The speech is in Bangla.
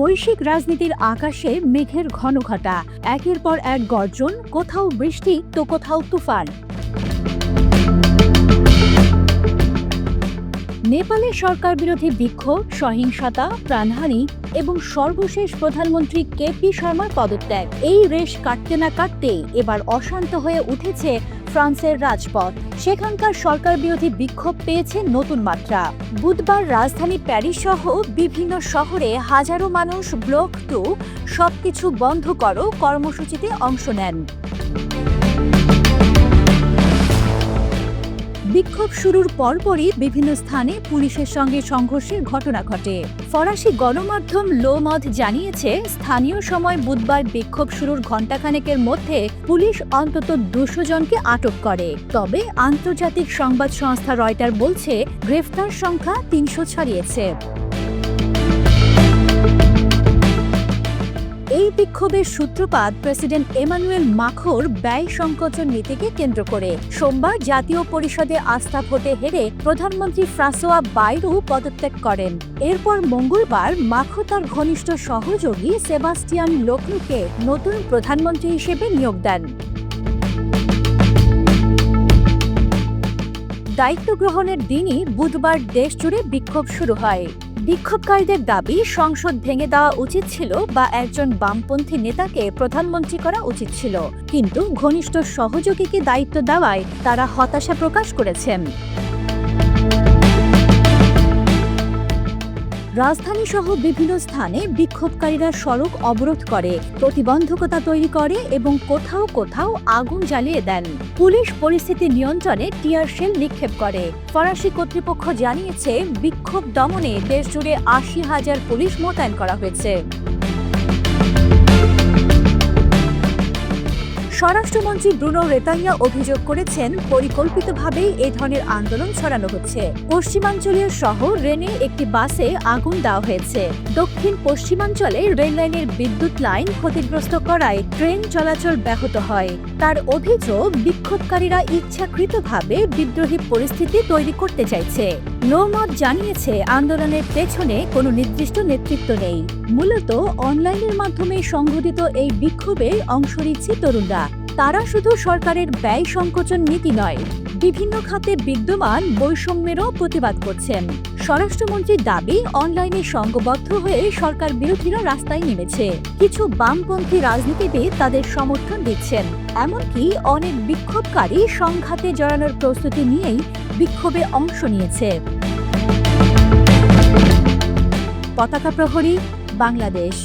বৈশ্বিক রাজনীতির আকাশে মেঘের ঘন ঘটা একের পর এক গর্জন, কোথাও বৃষ্টি তো কোথাও তুফান। নেপালে সরকার বিরোধী বিক্ষোভ, সহিংসতা, প্রাণহানি এবং সর্বশেষ প্রধানমন্ত্রী কেপি শর্মার পদত্যাগ। এই রেশ কাটতে না কাটতে এবার অশান্ত হয়ে উঠেছে ফ্রান্সের রাজপথ। সেখানকার সরকার বিরোধী বিক্ষোভ পেয়েছে নতুন মাত্রা। বুধবার রাজধানী প্যারিস সহ বিভিন্ন শহরে হাজারো মানুষ ব্লক টু সবকিছু বন্ধ করো কর্মসূচিতে অংশ নেন। বিক্ষোভ শুরুর পরপরই বিভিন্ন স্থানে পুলিশের সঙ্গে সংঘর্ষের ঘটনা ঘটে। ফরাসি গণমাধ্যম লোমদ জানিয়েছে, স্থানীয় সময় বুধবার বিক্ষোভ শুরুর ঘণ্টাখানেকের মধ্যে পুলিশ অন্তত দুশো জনকে আটক করে। তবে আন্তর্জাতিক সংবাদ সংস্থা রয়টার বলছে, গ্রেফতার সংখ্যা তিনশো ছাড়িয়েছে। বিক্ষোভের সূত্রপাত প্রেসিডেন্ট এমানুয়েল মাখোর ব্যয় সংকোচন নীতিকে কেন্দ্র করে। সোমবার জাতীয় পরিষদে আস্থা ভোটে হেরে প্রধানমন্ত্রী ফ্রাসোয়া বাইরু পদত্যাগ করেন। এরপর মঙ্গলবার মাখো তার ঘনিষ্ঠ সহযোগী সেবাস্টিয়ান লোকলুকে নতুন প্রধানমন্ত্রী হিসেবে নিয়োগ দেন। দায়িত্ব গ্রহণের দিনই বুধবার দেশজুড়ে বিক্ষোভ শুরু হয়। বিক্ষোভকারীদের দাবি, সংসদ ভেঙে দেওয়া উচিত ছিল বা একজন বামপন্থী নেতাকে প্রধানমন্ত্রী করা উচিত ছিল। কিন্তু ঘনিষ্ঠ সহযোগীকে দায়িত্ব দেওয়ায় তারা হতাশা প্রকাশ করেছেন। রাজধানী সহ বিভিন্ন স্থানে বিক্ষোভকারীরা সড়ক অবরোধ করে, প্রতিবন্ধকতা তৈরি করে এবং কোথাও কোথাও আগুন জ্বালিয়ে দেন। পুলিশ পরিস্থিতি নিয়ন্ত্রণে টিয়ার শেল নিক্ষেপ করে। ফরাসি কর্তৃপক্ষ জানিয়েছে, বিক্ষোভ দমনে দেশজুড়ে আশি হাজার পুলিশ মোতায়েন করা হয়েছে। স্বরাষ্ট্রমন্ত্রী ব্রুনো রেতাইয়া অভিযোগ করেছেন, পরিকল্পিতভাবেই এই ধরনের আন্দোলন ছড়ানো হচ্ছে। পশ্চিমাঞ্চলীয় শহর রেনে একটি বাসে আগুন দেওয়া হয়েছে। দক্ষিণ পশ্চিমাঞ্চলে রেল লাইনের বিদ্যুৎ লাইন ক্ষতিগ্রস্ত করায় ট্রেন চলাচল ব্যাহত হয়। তার অভিযোগ, বিক্ষোভকারীরা ইচ্ছাকৃতভাবে বিদ্রোহী পরিস্থিতি তৈরি করতে চাইছে। নৌমত জানিয়েছে, আন্দোলনের পেছনে কোনো নির্দিষ্ট নেতৃত্ব নেই। মূলত অনলাইনের মাধ্যমে সংঘটিত এই বিক্ষোভে অংশ নিচ্ছে তরুণরা। তারা শুধু সরকারের ব্যয় সংকোচন নীতি নয়, বিভিন্ন খাতে বিদ্যমান বৈষম্যেরও প্রতিবাদ করছেন। স্বরাষ্ট্রমন্ত্রীর দাবি, অনলাইনে সংঘবদ্ধ হয়ে সরকার বিরোধীরা রাস্তায় নেমেছে। কিছু বামপন্থী রাজনীতিবিদ তাদের সমর্থন দিচ্ছেন। এমনকি অনেক বিক্ষোভকারী সংঘাতে জড়ানোর প্রস্তুতি নিয়েই বিক্ষোভে অংশ নিয়েছে। পতাকা প্রহরী, বাংলাদেশ।